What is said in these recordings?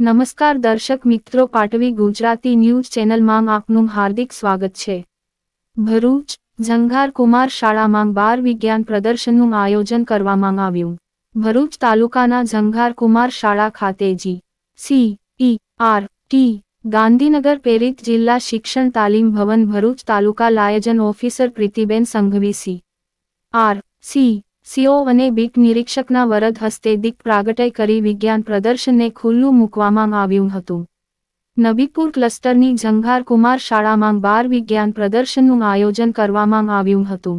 નમસ્કાર દર્શક મિત્રો, પાટવી ગુજરાતી ન્યૂઝ ચેનલમાં આપનું હાર્દિક સ્વાગત છે. ભરૂચ ઝંઘાર કુમાર શાળામાં બાર વિજ્ઞાન પ્રદર્શનનું આયોજન કરવામાં આવ્યું. ભરૂચ તાલુકાના ઝંઘાર કુમાર શાળા ખાતે G. C. E R. T. Gandhinagar પ્રેરિત જિલ્લા શિક્ષણ તાલીમ ભવન ભરૂચ તાલુકા liaison officer Pritiben Sanghvi C. R. C. CO અને બીક નિરીક્ષકના વરદ હસ્તે દીક પ્રાગટય કરી વિજ્ઞાન પ્રદર્શનને ખુલ્લું મૂકવામાં આવ્યું હતું. નબીપુર ક્લસ્ટરની ઝંઘાર કુમાર શાળામાં બાર વિજ્ઞાન પ્રદર્શનનું આયોજન કરવામાં આવ્યું હતું.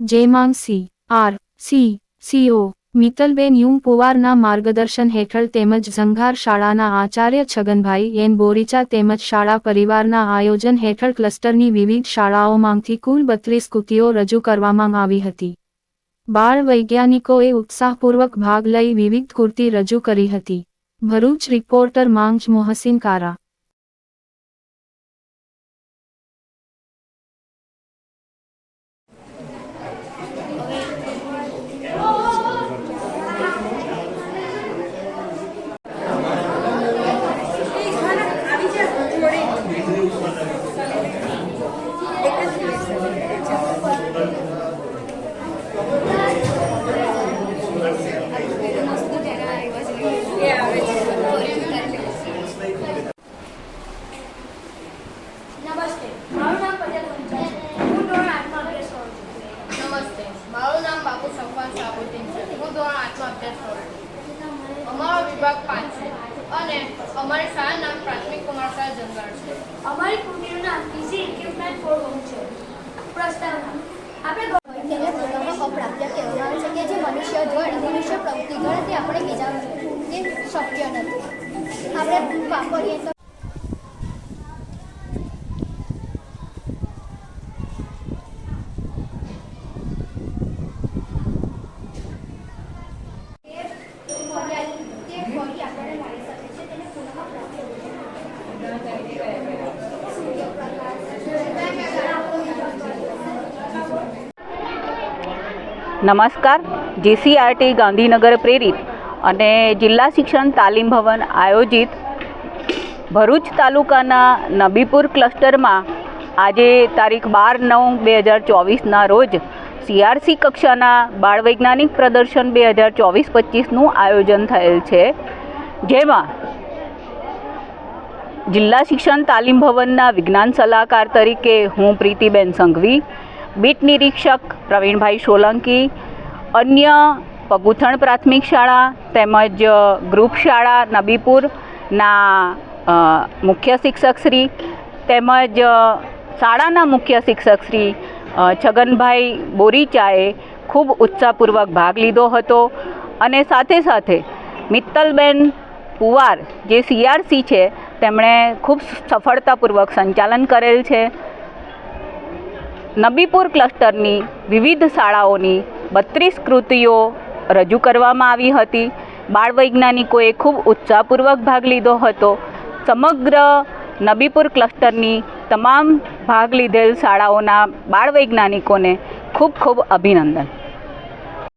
જેમાં C. R. C. CO Mittalben yum પુવારના માર્ગદર્શન હેઠળ તેમજ ઝંઘાર શાળાના આચાર્ય છગનભાઈ એન બોરીચા તેમજ શાળા પરિવારના આયોજન હેઠળ ક્લસ્ટરની વિવિધ શાળાઓમાંથી કુલ બત્રીસ કૃતિઓ રજૂ કરવામાં આવી હતી. બાળ વૈજ્ઞાનિકોએ ઉત્સાહપૂર્વક ભાગ લઈ વિવિધ કૃતિ રજૂ કરી હતી. ભરૂચ રિપોર્ટર માંગ મોહસિન કારા નમસ્તે મારું નામ પટેલ છે. હું ધોરણ આઠમાં અભ્યાસ કરું છું. નમસ્તે. મારું નામ બાબુ સાબુદ્દીન છે. હું ધોરણ આઠમાં અભ્યાસ કરું છું. અમારો વિભાગ પાંચ છે અને અમારી શાળાનું નામ પ્રાથમિક કુમાર શાળા જંગલ છે. અમારી કુટીનું નામ ઇઝી ઇક્વિપમેન્ટ ફોર હોમ છે. પ્રસ્તાવના. આપણે તેને પોતામાં અપ્રાપ્ય કહેવામાં આવે છે કે જે મનુષ્ય દ્વારા મનુષ્ય પ્રવૃત્તિ તે આપણે બીજા તે શક્ય નથી. આપણે વાપરીએ તો તે ફરી- તે ફરી આપણને મળી શકે છે તેને પુનઃપ્રાપ્ત નમસ્કાર, જીસીઆરટી ગાંધીનગર પ્રેરિત અને જિલ્લા શિક્ષણ તાલીમ ભવન આયોજિત ભરૂચ તાલુકાના નબીપુર ક્લસ્ટરમાં આજે તારીખ બાર નવ બે હજાર ચોવીસના રોજ સીઆરસી કક્ષાના બાળ વૈજ્ઞાનિક પ્રદર્શન બે હજાર ચોવીસ પચીસનું આયોજન થયેલ છે, જેમાં જિલ્લા શિક્ષણ તાલીમ ભવનના વિજ્ઞાન સલાહકાર તરીકે હું પ્રીતિબેન સંઘવી, બીટ નિરીક્ષક પ્રવીણભાઈ સોલંકી, અન્ય પગુથણ પ્રાથમિક શાળા તેમજ ગ્રુપ શાળા નબીપુરના મુખ્ય શિક્ષકશ્રી તેમજ શાળાના મુખ્ય શિક્ષકશ્રી છગનભાઈ બોરીચાએ ખૂબ ઉત્સાહપૂર્વક ભાગ લીધો હતો અને સાથે સાથે મિત્તલબેન પુવાર જે સીઆરસી છે તેમણે ખૂબ સફળતાપૂર્વક સંચાલન કરેલ છે. નબીપુર ક્લસ્ટરની વિવિધ શાળાઓની બત્રીસ કૃતિઓ રજૂ કરવામાં આવી હતી. બાળ વૈજ્ઞાનિકોએ ખૂબ ઉત્સાહપૂર્વક ભાગ લીધો હતો. સમગ્ર નબીપુર ક્લસ્ટરની તમામ ભાગ લીધેલ શાળાઓના બાળ વૈજ્ઞાનિકોને ખૂબ ખૂબ અભિનંદન.